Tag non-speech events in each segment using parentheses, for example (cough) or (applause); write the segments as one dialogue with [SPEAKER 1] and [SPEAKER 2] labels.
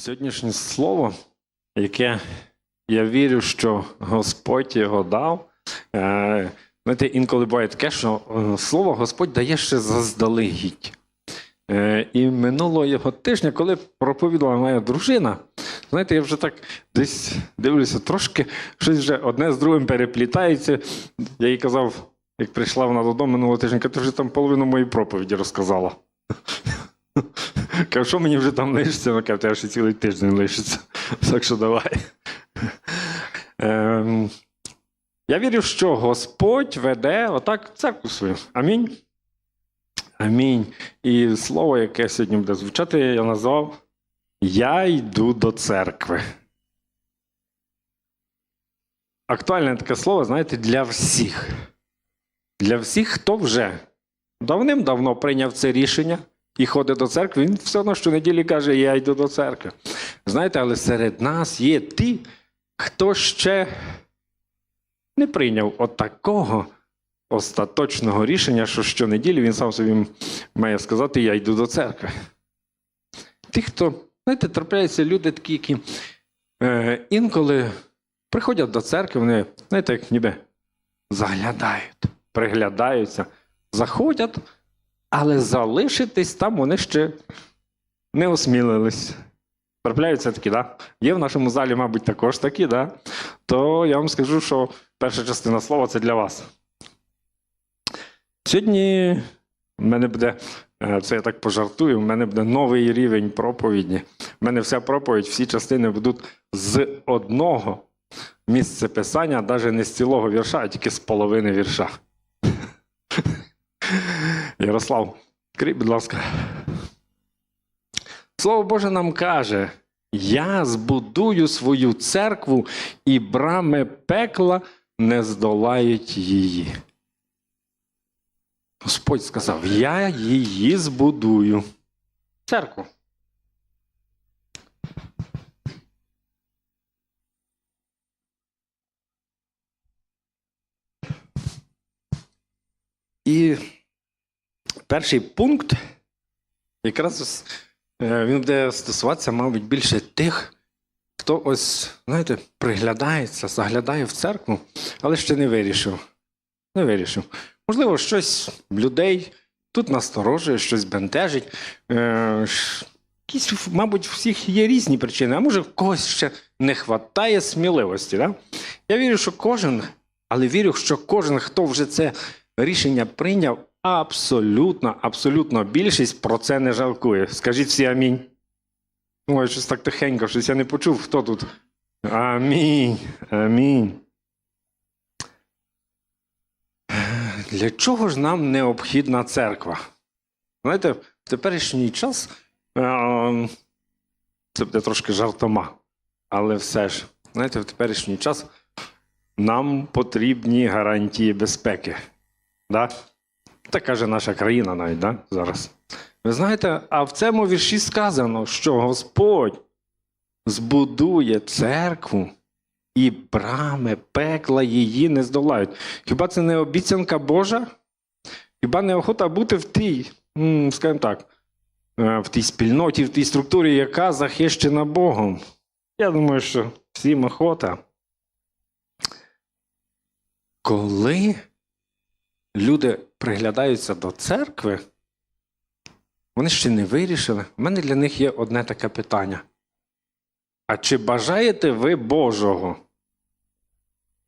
[SPEAKER 1] Сьогоднішнє слово, яке я вірю, що Господь його дав. Е, знаєте, інколи буває таке, що е, слово Господь дає ще заздалегідь. Е, і минулого тижня, коли проповідала моя дружина, знаєте, я вже так десь дивлюся, трошки щось вже одне з другим переплітається. Я їй казав, як прийшла вона додому минулого тижня, ти вже там половину моєї проповіді розказала. Кажу, що мені вже там лишиться? Вона тебе ще цілий тиждень лишиться. Так що давай. Ем, я вірю, що Господь веде отак церкву свою. Амінь. Амінь. І слово, яке сьогодні буде звучати, я назвав Я йду до церкви. Актуальне таке слово, знаєте, для всіх. Для всіх, хто вже давним-давно прийняв це рішення і ходить до церкви, він все одно щонеділі каже, я йду до церкви. Знаєте, але серед нас є ті, хто ще не прийняв отакого остаточного рішення, що щонеділі він сам собі має сказати, я йду до церкви. Ті, хто, знаєте, трапляються люди такі, які е, інколи приходять до церкви, вони, знаєте, як ніби заглядають, приглядаються, заходять, але залишитись там вони ще не осмілились. Трапляються такі, да? Є в нашому залі, мабуть, також такі, да? то я вам скажу, що перша частина слова це для вас. Сьогодні в мене буде, е, це я так пожартую, в мене буде новий рівень проповіді. У мене вся проповідь, всі частини будуть з одного місця писання, навіть не з цілого вірша, а тільки з половини вірша. Ярослав, крий, будь ласка. Слово Боже нам каже: Я збудую свою церкву, і брами пекла не здолають її. Господь сказав: Я її збудую. Церкву. І перший пункт якраз е, він буде стосуватися, мабуть, більше тих, хто ось, знаєте, приглядається, заглядає в церкву, але ще не вирішив. Не вирішив. Можливо, щось людей тут насторожує, щось бентежить. Е, Якісь, мабуть, у всіх є різні причини, а може, в когось ще не вистачає сміливості. Да? Я вірю, що кожен, але вірю, що кожен, хто вже це рішення прийняв, абсолютно, абсолютно більшість про це не жалкує. Скажіть всі амінь. Ой, щось так тихенько, щось я не почув, хто тут. Амінь. Амінь. Для чого ж нам необхідна церква? Знаєте, в теперішній час е, це буде трошки жартома, але все ж, знаєте, в теперішній час нам потрібні гарантії безпеки. Да? Так каже наша країна навіть да? зараз. Ви знаєте, а в цьому вірші сказано, що Господь збудує церкву, і брами пекла її не здолають. Хіба це не обіцянка Божа? Хіба не охота бути в тій, скажімо так, е, в тій спільноті, в тій структурі, яка захищена Богом? Я думаю, що всім охота. Коли люди приглядаються до церкви, вони ще не вирішили. У мене для них є одне таке питання. А чи бажаєте ви Божого?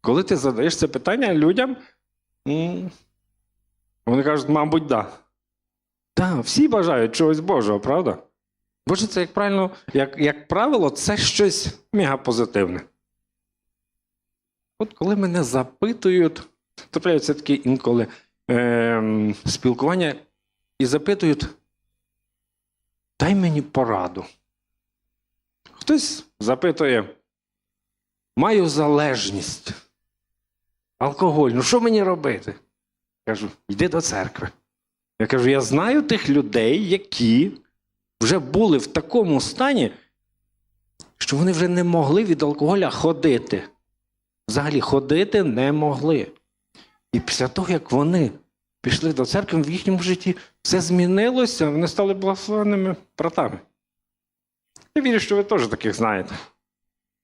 [SPEAKER 1] Коли ти задаєш це питання людям, вони кажуть, мабуть, да. Так, всі бажають чогось Божого, правда? Боже, це, як правильно, як, як правило, це щось мегапозитивне. От коли мене запитують, трапляються такі інколи е, спілкування і запитують, дай мені пораду. Хтось запитує, маю залежність, алкоголь, ну що мені робити? Кажу, йди до церкви. Я кажу, я знаю тих людей, які вже були в такому стані, що вони вже не могли від алкоголя ходити. Взагалі ходити не могли. І після того, як вони пішли до церкви, в їхньому житті все змінилося, вони стали благословенними братами. Я вірю, що ви теж таких знаєте.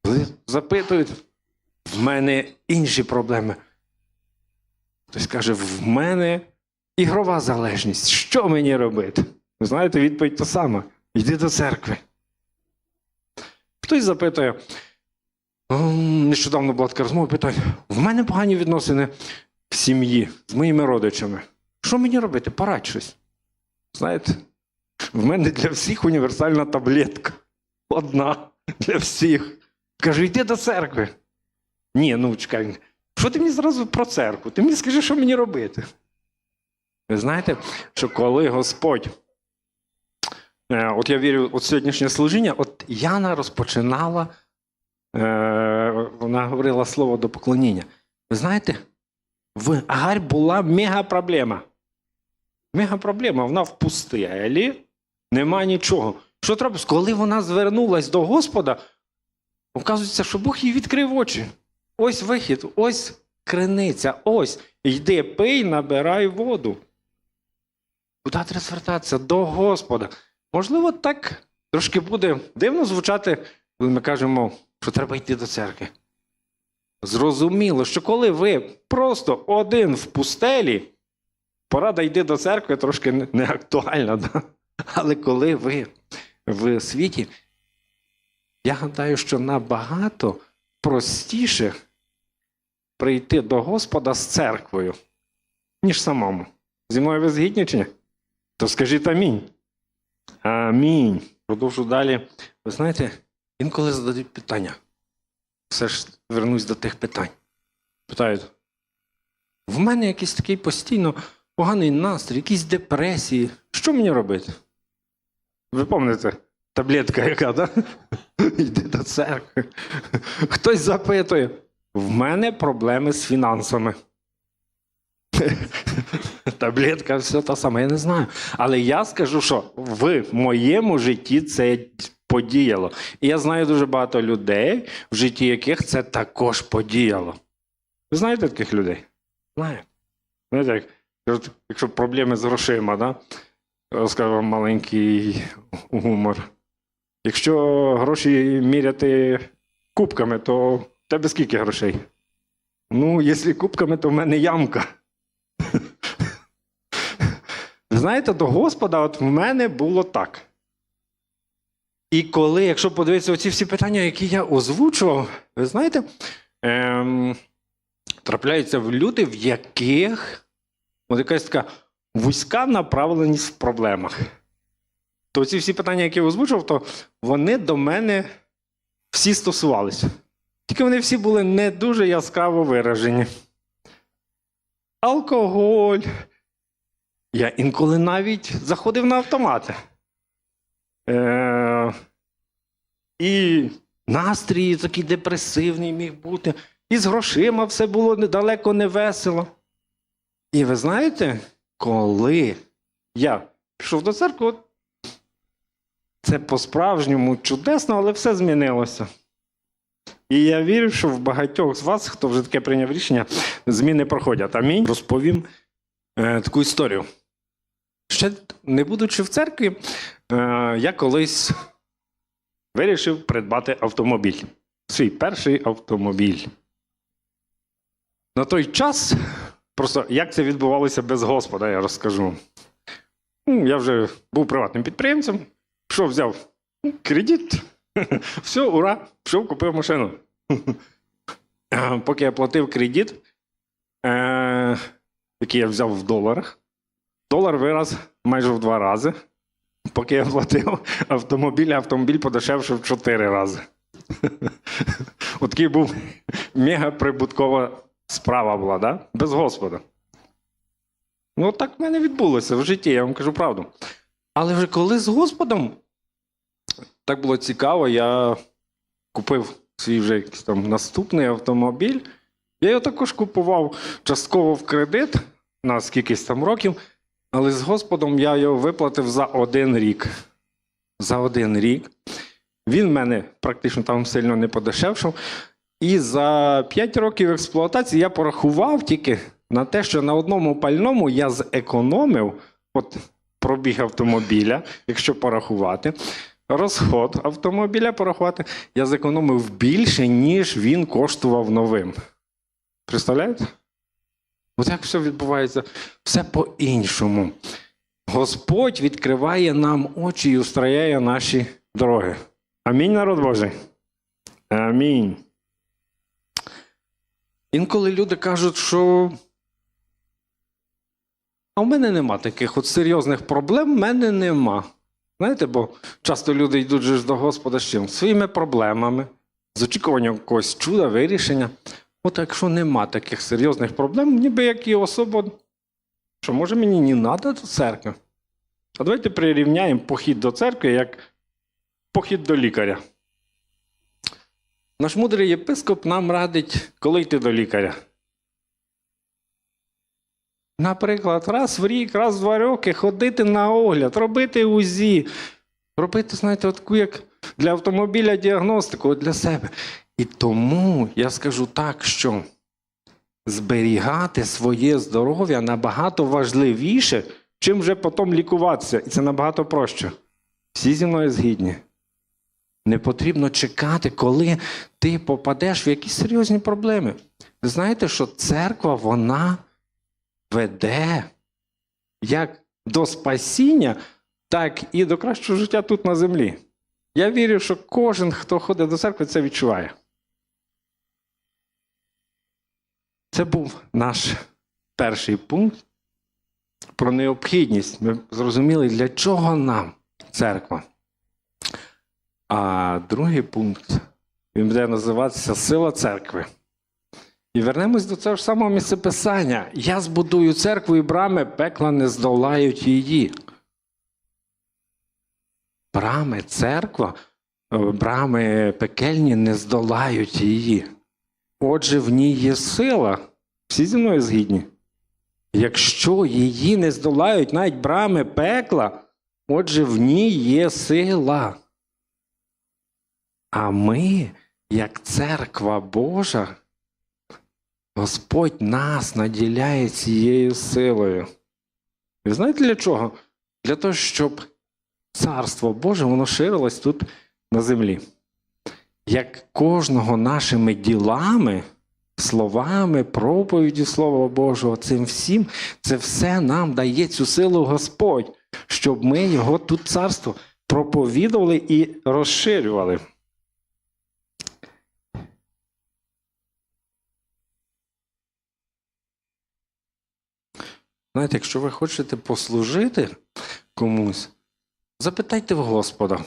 [SPEAKER 1] Коли запитують, в мене інші проблеми. Хтось каже, в мене ігрова залежність. Що мені робити? Ви знаєте, відповідь та сама. Йди до церкви. Хтось запитує, нещодавно була така розмова, питає, в мене погані відносини в сім'ї з моїми родичами. Що мені робити? Порадь щось. Знаєте, в мене для всіх універсальна таблетка. Одна для всіх. Кажу, йди до церкви. Ні, ну чекай, що ти мені зразу про церкву? Ти мені скажи, що мені робити. Ви знаєте, що коли Господь, е, от я вірю, от сьогоднішнє служіння, от Яна розпочинала, е, вона говорила слово до поклоніння. Ви знаєте, в Агарь була мега-проблема. Мега-проблема, вона в пустелі, нема нічого. Що треба? Коли вона звернулась до Господа, оказується, що Бог їй відкрив очі. Ось вихід, ось криниця, ось. Йди, пий, набирай воду. Куди треба звертатися? До Господа. Можливо, так трошки буде дивно звучати, коли ми кажемо, що треба йти до церкви. Зрозуміло, що коли ви просто один в пустелі, порада йти до церкви трошки не- актуальна. Да? Але коли ви в світі, я гадаю, що набагато простіше прийти до Господа з церквою, ніж самому. Зі мною ви згідні чи ні? То скажіть амінь. Амінь. Продовжу далі. Ви знаєте, інколи задають питання. Все ж вернусь до тих питань. Питають: в мене якийсь такий постійно поганий настрій, якісь депресії. Що мені робити? Ви пам'ятаєте, таблетка яка, да? (laughs) Йди до церкви. Хтось запитує: в мене проблеми з фінансами. (laughs) Таблетка все та сама, я не знаю. Але я скажу, що в моєму житті це подіяло. І я знаю дуже багато людей, в житті яких це також подіяло. Ви знаєте таких людей? Знаю. Знаєте, як, якщо проблеми з грошима, да? розкажу вам маленький гумор. Якщо гроші міряти кубками, то в тебе скільки грошей? Ну, якщо кубками, то в мене ямка. (laughs) Знаєте, до Господа, от в мене було так. І коли, якщо подивитися оці всі питання, які я озвучував, ви знаєте, ем, трапляються в люди, в яких от якась така вузька направленість в проблемах. То ці всі питання, які я озвучував, то вони до мене всі стосувалися. Тільки вони всі були не дуже яскраво виражені. Алкоголь. Я інколи навіть заходив на автомати. Е- і настрій такий депресивний міг бути. І з грошима все було недалеко не весело. І ви знаєте, коли я пішов до церкви, це по-справжньому чудесно, але все змінилося. І я вірю, що в багатьох з вас, хто вже таке прийняв рішення, зміни проходять. Амінь. Розповім е, таку історію. Ще не будучи в церкві, е, я колись вирішив придбати автомобіль. Свій перший автомобіль. На той час, просто як це відбувалося без Господа, я розкажу. Ну, я вже був приватним підприємцем, пішов, взяв кредит, (laughs) все, ура, пішов, купив машину. (laughs) Е, Поки я платив кредит, е, який я взяв в доларах, долар вираз майже в два рази. Поки я платив автомобіль, автомобіль подешевшив в чотири рази. От був мегаприбуткова справа була, да? без Господа. Ну, так в мене відбулося в житті, я вам кажу правду. Але вже коли з Господом, так було цікаво, я купив свій вже там наступний автомобіль. Я його також купував частково в кредит на скількись там років, але з Господом я його виплатив за один рік. За один рік. Він мене практично там сильно не подешевшав. І за 5 років експлуатації я порахував тільки на те, що на одному пальному я зекономив, от пробіг автомобіля, якщо порахувати, розход автомобіля порахувати, я зекономив більше, ніж він коштував новим. Представляєте? От як все відбувається, все по-іншому. Господь відкриває нам очі і устрояє наші дороги. Амінь, народ Божий. Амінь. Інколи люди кажуть, що а в мене нема таких от серйозних проблем, в мене нема. Знаєте, бо часто люди йдуть ж до Господа з чим? Своїми проблемами, з очікуванням якогось чуда, вирішення. От якщо нема таких серйозних проблем, ніби як і особа, що може мені не треба до церкви. А давайте прирівняємо похід до церкви як похід до лікаря. Наш мудрий єпископ нам радить, коли йти до лікаря. Наприклад, раз в рік, раз в два роки ходити на огляд, робити УЗІ, робити, знаєте, таку, як для автомобіля діагностику для себе. І тому я скажу так, що зберігати своє здоров'я набагато важливіше, чим вже потім лікуватися. І це набагато проще. Всі зі мною згідні. Не потрібно чекати, коли ти попадеш в якісь серйозні проблеми. Ви знаєте, що церква, вона веде як до спасіння, так і до кращого життя тут на землі. Я вірю, що кожен, хто ходить до церкви, це відчуває. Це був наш перший пункт про необхідність. Ми зрозуміли, для чого нам церква. А другий пункт він буде називатися Сила церкви. І вернемось до цього ж самого місцеписання. Я збудую церкву і брами пекла не здолають її. Брами церква, е, брами пекельні не здолають її. Отже, в ній є сила. Всі зі мною згідні. Якщо її не здолають навіть брами пекла, отже, в ній є сила. А ми, як церква Божа, Господь нас наділяє цією силою. Ви знаєте для чого? Для того, щоб Царство Боже воно ширилось тут на землі. Як кожного нашими ділами, словами, проповіді Слова Божого, цим всім, це все нам дає цю силу Господь, щоб ми його тут царство проповідували і розширювали. Знаєте, якщо ви хочете послужити комусь, запитайте в Господа.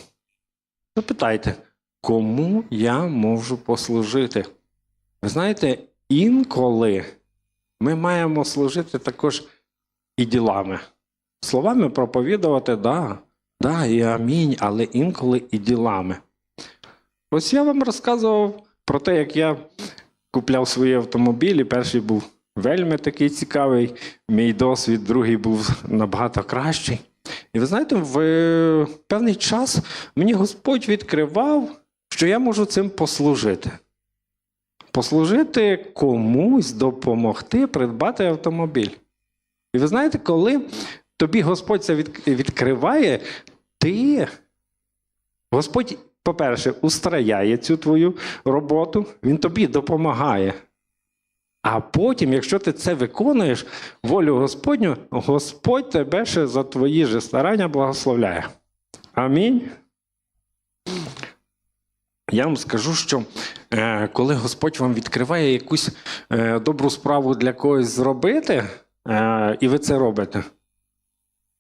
[SPEAKER 1] Запитайте, кому я можу послужити? Ви знаєте, інколи ми маємо служити також і ділами. Словами проповідувати, да, да, і амінь, але інколи і ділами. Ось я вам розказував про те, як я купляв свої автомобілі. Перший був вельми такий цікавий, мій досвід, другий був набагато кращий. І ви знаєте, в певний час мені Господь відкривав, що я можу цим послужити. Послужити комусь, допомогти придбати автомобіль. І ви знаєте, коли тобі Господь це відкриває, ти, Господь, по-перше, устрояє цю твою роботу, Він тобі допомагає. А потім, якщо ти це виконуєш, волю Господню, Господь тебе ще за твої же старання благословляє. Амінь. Я вам скажу, що е, коли Господь вам відкриває якусь е, добру справу для когось зробити, е, і ви це робите,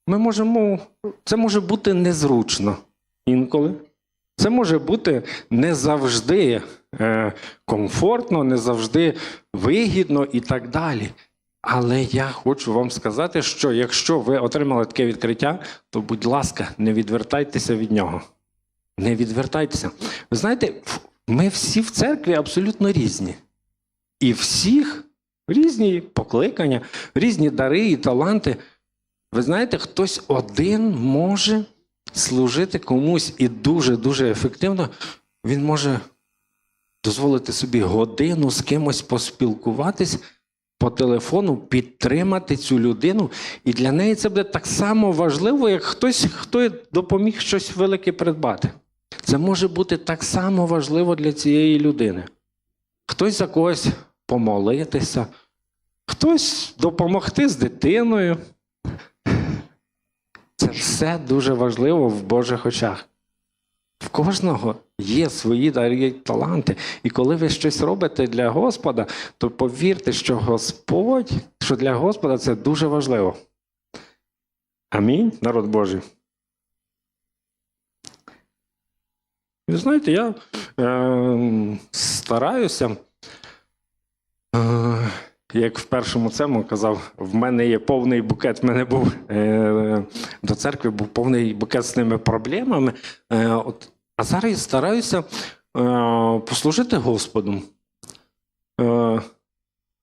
[SPEAKER 1] ми можемо, це може бути незручно інколи. Це може бути не завжди е, комфортно, не завжди вигідно і так далі. Але я хочу вам сказати, що якщо ви отримали таке відкриття, то, будь ласка, не відвертайтеся від нього. Не відвертайтеся. Ви знаєте, ми всі в церкві абсолютно різні. І всіх різні покликання, різні дари і таланти. Ви знаєте, хтось один може служити комусь і дуже-дуже ефективно. Він може дозволити собі годину з кимось поспілкуватись, по телефону підтримати цю людину, і для неї це буде так само важливо, як хтось, хто допоміг щось велике придбати. Це може бути так само важливо для цієї людини. Хтось за когось помолитися, хтось допомогти з дитиною. Це все дуже важливо в Божих очах. В кожного є свої дари й таланти. І коли ви щось робите для Господа, то повірте, що Господь, що для Господа це дуже важливо. Амінь, народ Божий. Ви знаєте, я е, стараюся, е, як в першому цьому казав, в мене є повний букет. В мене був е, до церкви був повний букет з ними проблемами. Е, от, а зараз я стараюся е, послужити Господу. Е,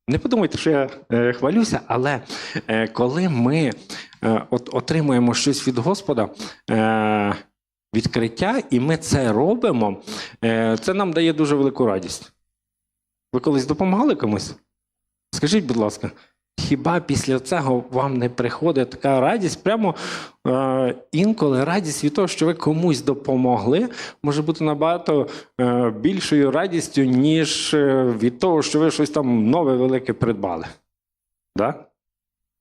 [SPEAKER 1] не подумайте, що я е, хвалюся, але е, коли ми е, от, отримуємо щось від Господа, е, відкриття, і ми це робимо, е, це нам дає дуже велику радість. Ви колись допомагали комусь? Скажіть, будь ласка, хіба після цього вам не приходить така радість? Прямо е, інколи радість від того, що ви комусь допомогли, може бути набагато е, більшою радістю, ніж е, від того, що ви щось там нове велике придбали. Да?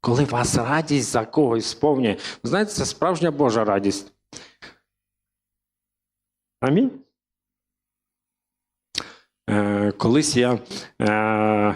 [SPEAKER 1] Коли вас радість за когось сповнює, знаєте, це справжня Божа радість. Амінь. Е, колись я, е,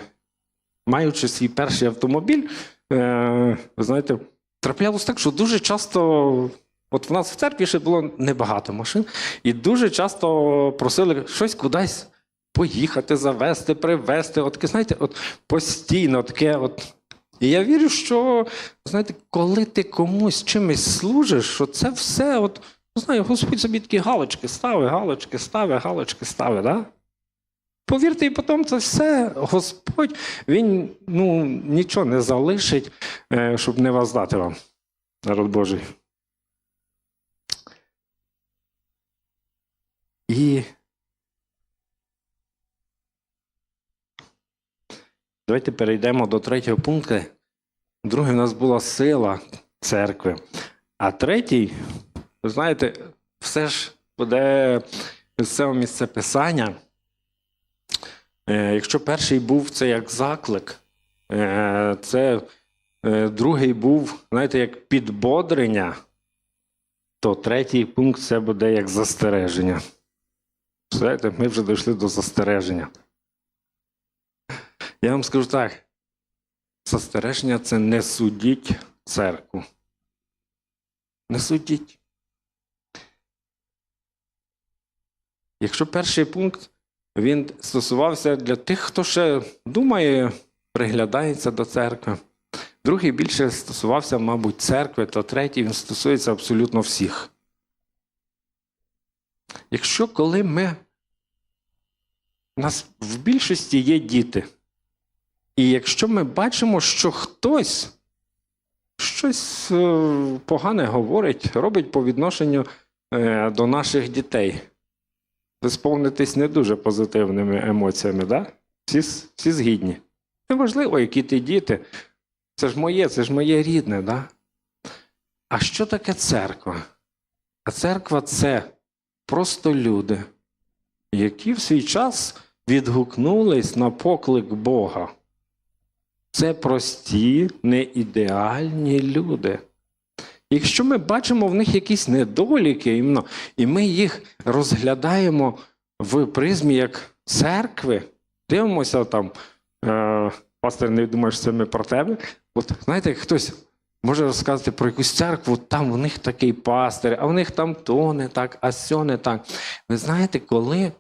[SPEAKER 1] маючи свій перший автомобіль, е, ви знаєте, траплялось так, що дуже часто, от в нас в церкві ще було небагато машин, і дуже часто просили щось кудись поїхати, завести, привезти. От знаєте, от постійно таке. от. І я вірю, що знаєте, коли ти комусь чимось служиш, що це все, от, знаю, Господь собі такі галочки ставить, галочки ставить, галочки ставить, да? Повірте, і потім це все, Господь, Він ну, нічого не залишить, е, щоб не воздати вам, народ Божий. І давайте перейдемо до третього пункту. Другий у нас була сила церкви. А третій, ви знаєте, все ж буде цього місце писання. Е, Якщо перший був це як заклик, е, це е, другий був, знаєте, як підбодрення, то третій пункт це буде як застереження. Знаєте, ми вже дійшли до застереження. Я вам скажу так: застереження це не судіть церкву. Не судіть. Якщо перший пункт він стосувався для тих, хто ще думає, приглядається до церкви. Другий більше стосувався, мабуть, церкви, то третій він стосується абсолютно всіх. Якщо коли ми. У нас в більшості є діти. І якщо ми бачимо, що хтось щось е, погане говорить, робить по відношенню е, до наших дітей, ви не дуже позитивними емоціями, да? всі, всі згідні. Неважливо, які ти діти. Це ж моє, це ж моє рідне, да? А що таке церква? А церква це просто люди, які в свій час відгукнулись на поклик Бога. Це прості, неідеальні люди. Якщо ми бачимо в них якісь недоліки, і ми їх розглядаємо в призмі як церкви, дивимося там, е, пастор, не думаєш, це ми про тебе. От знаєте, хтось може розказати про якусь церкву, там в них такий пастир, а в них там то не так, а сьо не так. Ви знаєте, коли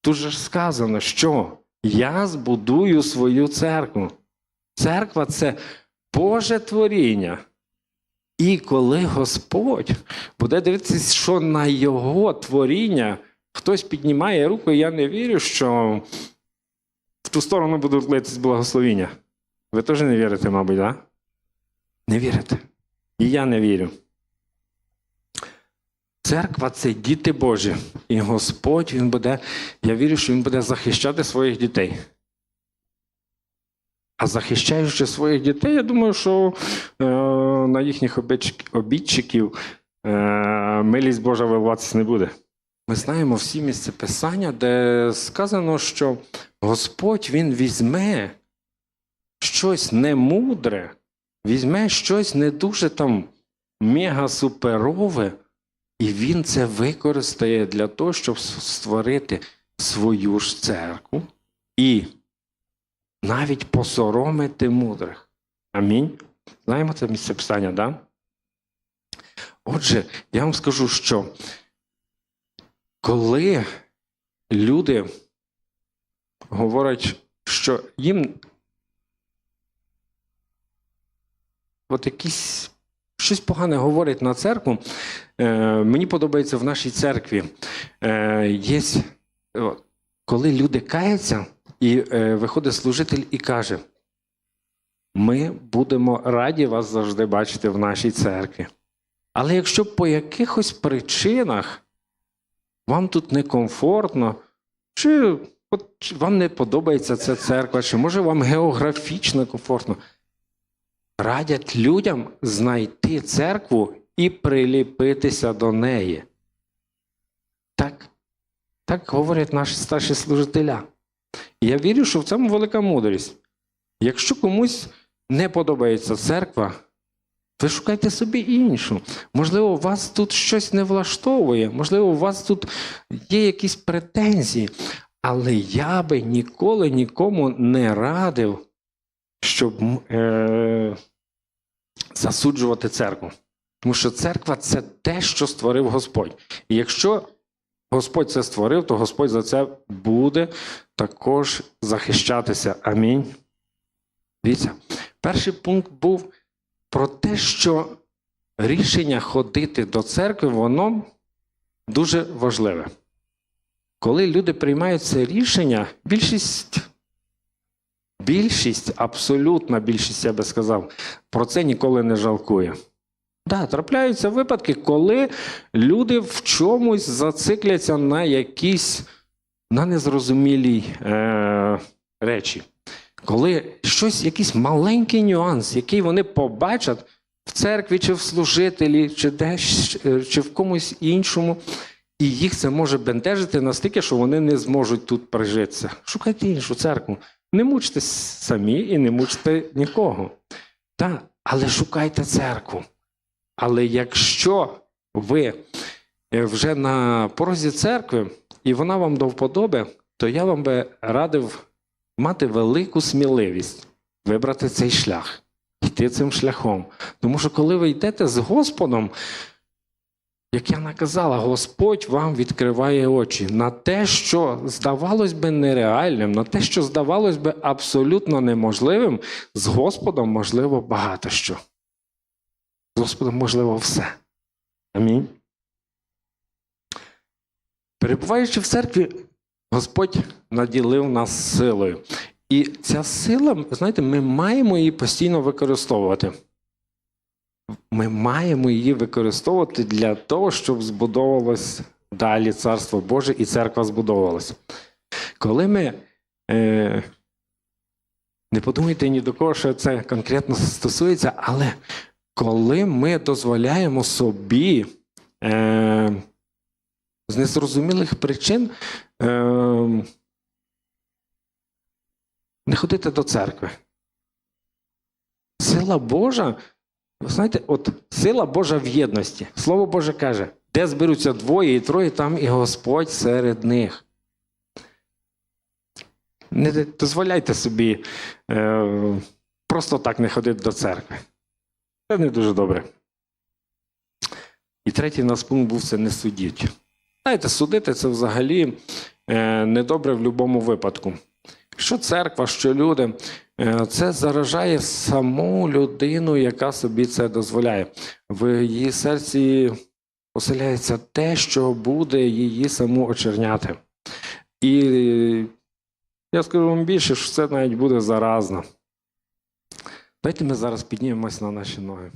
[SPEAKER 1] тут же сказано, що я збудую свою церкву. Церква це Боже творіння. І коли Господь буде дивитися, що на Його творіння хтось піднімає руку, і я не вірю, що в ту сторону будуть литись благословіння. Ви теж не вірите, мабуть, так? Да? Не вірите. І я не вірю. Церква це діти Божі. І Господь Він буде, я вірю, що Він буде захищати своїх дітей. А захищаючи своїх дітей, я думаю, що е, на їхніх обідчиків е, милість Божа виливатися не буде. Ми знаємо всі місця писання, де сказано, що Господь Він візьме щось немудре, візьме щось не дуже там мега-суперове, і він це використає для того, щоб створити свою ж церкву і навіть посоромити мудрих. Амінь. Знаємо це місце писання, да? Отже, я вам скажу, що коли люди говорять, що їм от якісь щось погане говорять на церкву, е, мені подобається в нашій церкві. Е, є, коли люди каються, і е, виходить служитель і каже: ми будемо раді вас завжди бачити в нашій церкві. Але якщо по якихось причинах вам тут некомфортно, чи чи вам не подобається ця церква, чи може вам географічно комфортно, радять людям знайти церкву і приліпитися до неї. Так, так говорять наші старші служителя. І я вірю, що в цьому велика мудрість. Якщо комусь не подобається церква, ви шукайте собі іншу. Можливо, вас тут щось не влаштовує, можливо, у вас тут є якісь претензії. Але я би ніколи нікому не радив, щоб е, засуджувати церкву. Тому що церква це те, що створив Господь. І якщо Господь це створив, то Господь за це буде також захищатися. Амінь. Дивіться, перший пункт був про те, що рішення ходити до церкви, воно дуже важливе. Коли люди приймають це рішення, більшість, більшість, абсолютна більшість, я би сказав, про це ніколи не жалкує. Да, трапляються випадки, коли люди в чомусь зацикляться на якісь на незрозумілій е, речі. Коли щось, якийсь маленький нюанс, який вони побачать в церкві, чи в служителі, чи десь, чи в комусь іншому, і їх це може бентежити настільки, що вони не зможуть тут прижитися. Шукайте іншу церкву. Не мучтесь самі і не мучте нікого. Так, але шукайте церкву. Але якщо ви е, вже на порозі церкви, і вона вам до вподоби, то я вам би радив мати велику сміливість вибрати цей шлях, йти цим шляхом. Тому що коли ви йдете з Господом, як я наказала, Господь вам відкриває очі на те, що здавалось би нереальним, на те, що здавалось би абсолютно неможливим, з Господом можливо багато що. Господом можливо все. Амінь. Перебуваючи в церкві, Господь наділив нас силою. І ця сила, знаєте, ми маємо її постійно використовувати. Ми маємо її використовувати для того, щоб збудовувалось далі Царство Боже і церква збудовувалася. Коли ми е, не подумайте ні до кого, що це конкретно стосується, але коли ми дозволяємо собі е, з незрозумілих причин е, не ходити до церкви. Сила Божа, ви знаєте, от сила Божа в єдності. Слово Боже каже, де зберуться двоє і троє, там і Господь серед них. Не дозволяйте собі е, просто так не ходити до церкви. Це не дуже добре. І третій нас пункт був це не судіть. Знаєте, судити це взагалі е, недобре в будь-якому випадку. Що церква, що люди, е, це заражає саму людину, яка собі це дозволяє. В її серці поселяється те, що буде її саму очерняти. І я скажу вам більше, що це навіть буде заразно. Давайте ми зараз піднімемось на наші ноги.